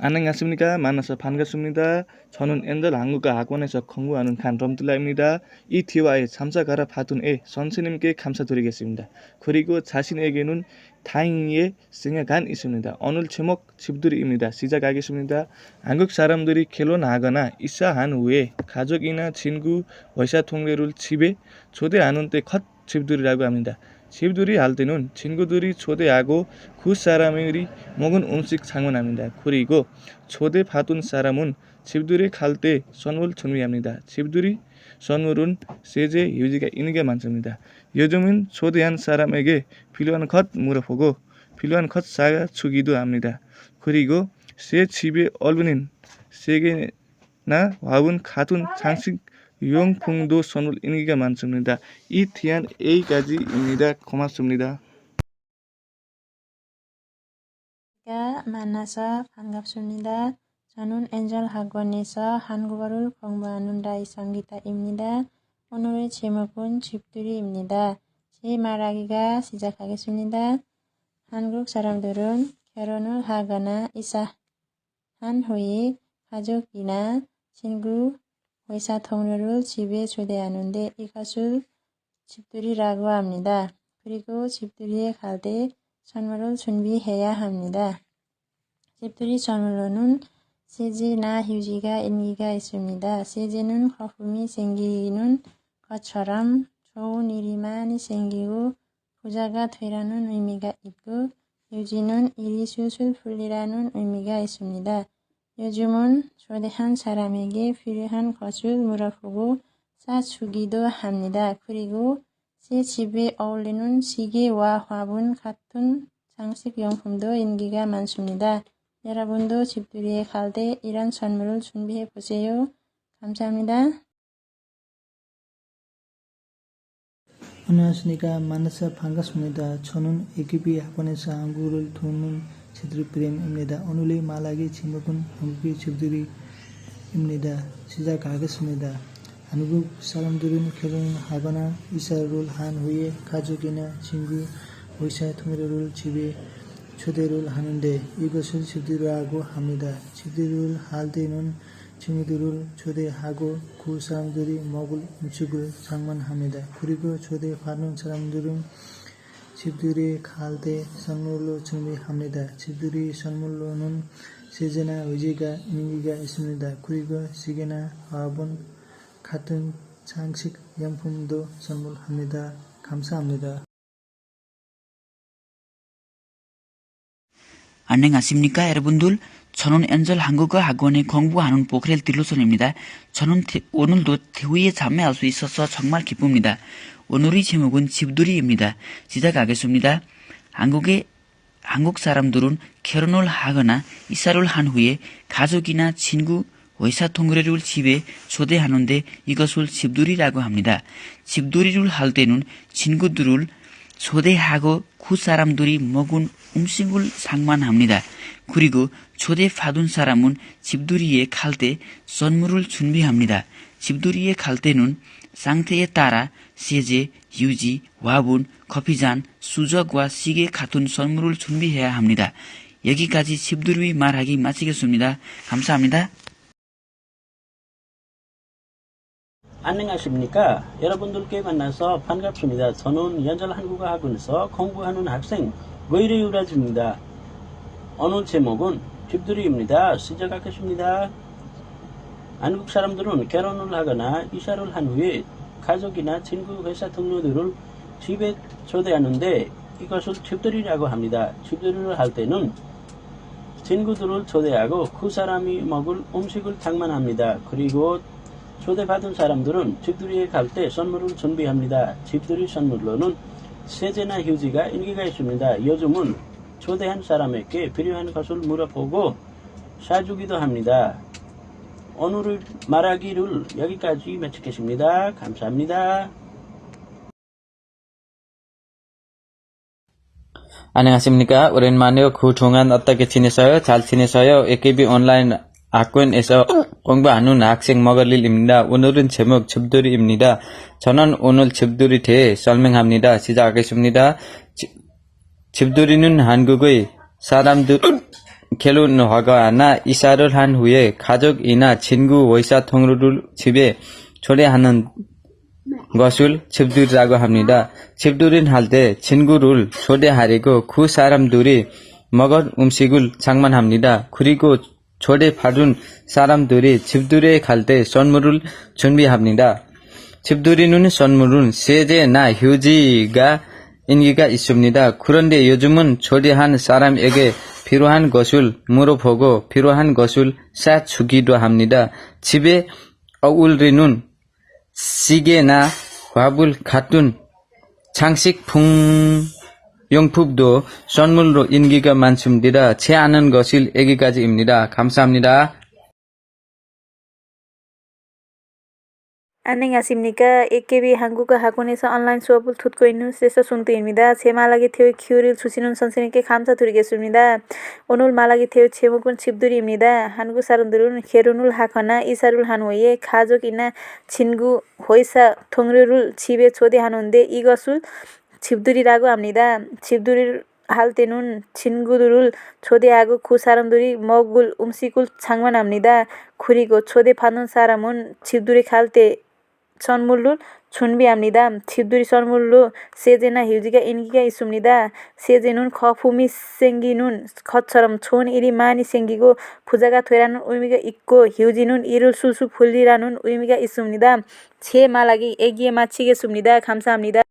안녕하십니까 만나서 반갑습니다. 저는 엔젤 한국어 학원에서 공부하는 간롬틀라입니다. 이 대화에 참석하라 받은 애 선생님께 감사드리겠습니다. 그리고 자신에게는 다행히의 생각이 있습니다. 오늘 제목 집들이입니다. 시작하겠습니다. 한국 사람들이 결혼하거나 이사한 후에 가족이나 친구, 의사 동료를 집에 초대하는 때 컷 집들이라고 합니다. 집들이 할 때는 친구들이 초대하고 그 사람이 먹은 음식 상원합니다. 그리고 초대 받은 사람은 집들이 갈때 선물 준비합니다. 집들이 선물은 세제 유지가 있는 게 많습니다. 요즘은 초대한 사람에게 필요한 것 물어보고 필요한 것 사주기도 합니다. 그리고 새 집에 어울리는 세계나 와운 같은 장식 유용품도 선물 인기가 많습니다. 이 대한 A까지입니다. 고맙습니다. 가 만나서 반갑습니다. 저는 엔젤 학원에서 한국어를 공부하는 라이상기타입니다. 오늘의 제목은 집들이입니다. 제 말하기가 시작하겠습니다. 한국 사람들은 결혼을 하거나 이사한 후에 가족이나 친구, 회사 동료를 집에 초대하는데 이것을 집들이라고 합니다. 그리고 집들이에 갈 때 선물을 준비해야 합니다. 집들이 선물로는 세제나 휴지가 인기가 있습니다. 세제는 거품이 생기는 것처럼 좋은 일이 많이 생기고 부자가 되라는 의미가 있고 휴지는 일이 술술 풀리라는 의미가 있습니다. 요즘은 초대한 사람에게 필요한 것을 물어보고 사주기도 합니다. 그리고 새 집에 어울리는 시계와 화분 같은 장식용품도 인기가 많습니다. 여러분도 집들이에 갈 때 이런 선물을 준비해 보세요. 감사합니다. 안녕하십니까 만나서 반갑습니다. 저는 AKB 학원에서 한국어를 도우는 제들이 프렘입니다. 오늘의 말하기 제목은 한국의 제들이 입니다. 시작하겠습니다. 한국 사람들은 결혼하거나 이사를 한 후에 가족이나 친구, 의사 동료를 집에 초대를 하는데 이것을 집들이라고 합니다. 집들이를 할 때는 친구들을 초대하고 그 사람들이 먹을 음식을 장만합니다. 그리고 초대받는 사람들은 집들이 갈 때 선물로 준비합니다. 집들이 선물로는 세제나 의지가 인기가 있습니다. 그리고 시계나 화분 같은 장식 용품도 선물합니다. 감사합니다. 안녕하십니까 여러분들 저는 엔젤 한국어 학원에 공부하는 보크렐 딜로선입니다. 저는 태- 오늘도 태우에 참여할 수 있어서 정말 기쁩니다. 오늘의 제목은 집들이입니다. 시작하겠습니다. 한국의 한국 사람들은 결혼을 하거나 이사를 한 후에 가족이나 친구, 의사 동료를 집에 초대하는데 이것을 집들이라고 합니다. 집들이를 할 때는 친구들을 초대하고 그 사람들이 먹은 음식을 상만합니다. 그리고 초대받은 사람은 집들이에 갈 때 선물을 준비합니다. 집들이에 갈 때는 상태에 따라 세제, 유지, 화분, 커피잔, 수저과 시계 같은 선물을 준비해야 합니다. 여기까지 집들이 말하기 마치겠습니다. 감사합니다. 안녕하십니까. 여러분들께 만나서 반갑습니다. 저는 연절 한국어 학원에서 공부하는 학생 외래유라즈입니다. 오늘 제목은 집들이입니다. 시작하겠습니다. 한국 사람들은 결혼을 하거나 이사를 한 후에 가족이나 친구, 회사 동료들을 집에 초대하는데 이것을 집들이라고 합니다. 집들이를 할 때는 친구들을 초대하고 그 사람이 먹을 음식을 장만합니다. 그리고 초대받은 사람들은 집들이에 갈 때 선물을 준비합니다. 집들이 선물로는 세제나 휴지가 인기가 있습니다. 요즘은 초대한 사람에게 필요한 것을 물어보고 사주기도 합니다. 오늘의 말하기를 여기까지 마치겠습니다. 감사합니다. 안녕하십니까. 오랜만에 그 동안 어떻게 지내셔요? 잘 지내셔요? AKB 온라인 학원에서 공부하는 학생 머글릴입니다. 오늘은 제목 집들이입니다. 저는 오늘 집들이 대해 설명합니다. 시작하겠습니다. 지- 집들이는 한국의 사람들 결혼하거나 이사를 한 후에 가족이나 친구, 의사통로를 집에 초대하는 것을 집들이라고 합니다. 집들이는 할때 친구를 초대하려고 그 사람들이 먹을 음식을 장만합니다. 그리고 초대받은 사람들이 집들이에 갈 때 선물을 준비합니다. 집들이는 선물은 세제나 휴지가 인기가 있습니다. 그런데 요즘은 초대한 사람에게 필요한 것을 물어보고 필요한 것을 사주기도 합니다. 집에 어울리는 시계나 화불 같은 장식품 용품도 선물로 인기가 많습니다. 제 아는 것을 여기까지입니다. 감사합니다. 안녕하십니까. AKB 한국어 학원에서 온라인 수업을 듣고 있는 세서 손두입니다. 제 말하기 태우 키우를 주시는 선생님께 감사드리겠습니다. 오늘 말하기 태우 제목은 집들이입니다. 한국 사람들은 결혼을 하거나 이사를 한 후에 가족이나 친구, 회사, 동료를 집에 초대하는데 이것을 집들이라고 합니다. 집들이를 할 때는 친구들을 초대하고 그 사람들이 먹을 음식을 장만합니다. 그리고 초대받는 사람은 집들이 갈때 선물을 준비합니다. 집들이 선물로 세제나 휴지가 인기가 있습니다. 세제는 거품이 생기는 것처럼 좋은 일이 많이 생기고 부자가 되라는 의미가 있고 휴지는 일을 술술 풀리라는 의미가 있습니다. 제 말하기 여기에 마치겠습니다. 감사합니다.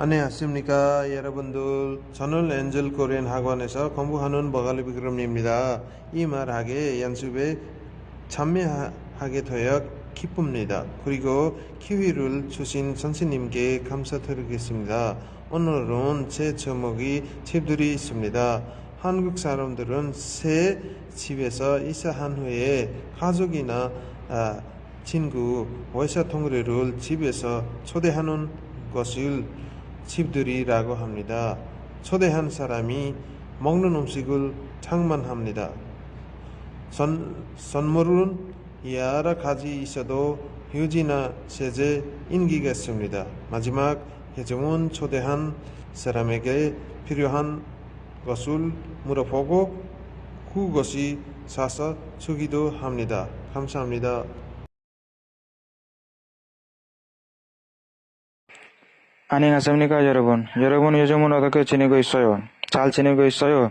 안녕하십니까 여러분들 저는 엔젤 코리안 학원에서 공부하는 버갈리 비그럼입니다 이 말하게 연습에 참여하게 되어 기쁩니다 그리고 기회를 주신 선생님께 감사드리겠습니다 오늘은 제 제목이 집들이 있습니다 한국 사람들은 새 집에서 이사한 후에 가족이나 아, 친구, 회사 동료를 집에서 초대하는 것을 집들이라고 합니다. 초대한 사람이 먹는 음식을 장만합니다. 선, 선물은 여러 가지 있어도 휴지나 세제 인기가 있습니다. 마지막 예정은 초대한 사람에게 필요한 것을 물어보고 그것이 사서 주기도 합니다. 감사합니다. 안녕하십니까 여러분. 여러분 요즘은 어떻게 지내고 있어요? 잘 지내고 있어요?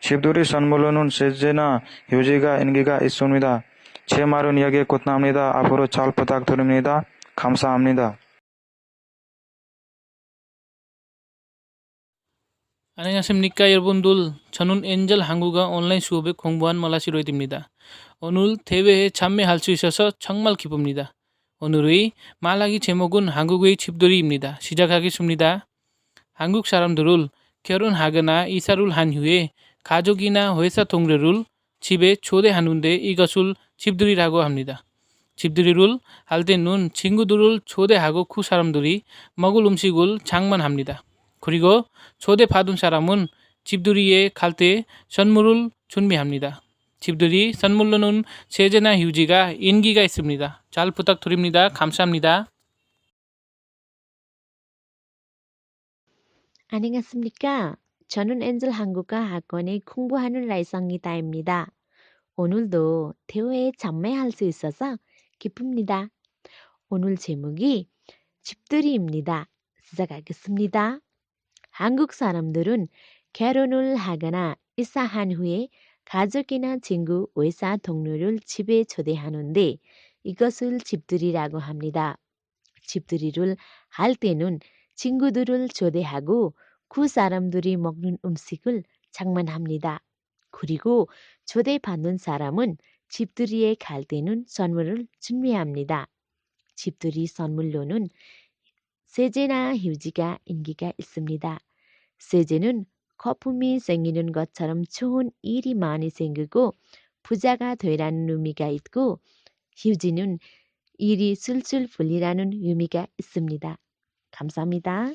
집들이 선물로는 세제나 휴지가 인기가 있습니다. 제 말은 여기에 끝납니다. 앞으로 잘 부탁드립니다. 감사합니다. 안녕하십니까 여러분들 저는 엔젤 한국어 온라인 수업에 공부한 말라시로이드입니다. 오늘 대회에 참여할 수 있어서 정말 기쁩니다. 오늘의 말하기 제목은 한국의 집들이입니다. 시작하겠습니다. 한국 사람들은 결혼하거나 이사를 한 후에 가족이나 회사 동료를 집에 초대하는데 이것을 집들이라고 합니다. 집들이를 할 때는 친구들을 초대하고 그 사람들이 먹을 음식을 장만합니다. 그리고 초대받은 사람은 집들이에 갈 때 선물을 준비합니다. 집들이 선물로는 세제나 휴지가 인기가 있습니다. 잘 부탁드립니다. 감사합니다. 안녕하십니까. 저는 엔젤 한국어 학원에 공부하는 라이성이다입니다. 오늘도 대회에 참여할 수 있어서 기쁩니다. 오늘 제목이 집들이입니다. 시작하겠습니다. 한국 사람들은 결혼을 하거나 이사한 후에 가족이나 친구, 회사 동료를 집에 초대하는데 이것을 집들이라고 합니다. 집들이를 할 때는 친구들을 초대하고 그 사람들이 먹는 음식을 장만합니다. 그리고 초대받는 사람은 집들이에 갈 때는 선물을 준비합니다. 집들이 선물로는 세제나 휴지가 인기가 있습니다. 세제는 거품이 생기는 것처럼 좋은 일이 많이 생기고 부자가 되라는 의미가 있고 휴지는 일이 술술 풀리라는 의미가 있습니다. 감사합니다.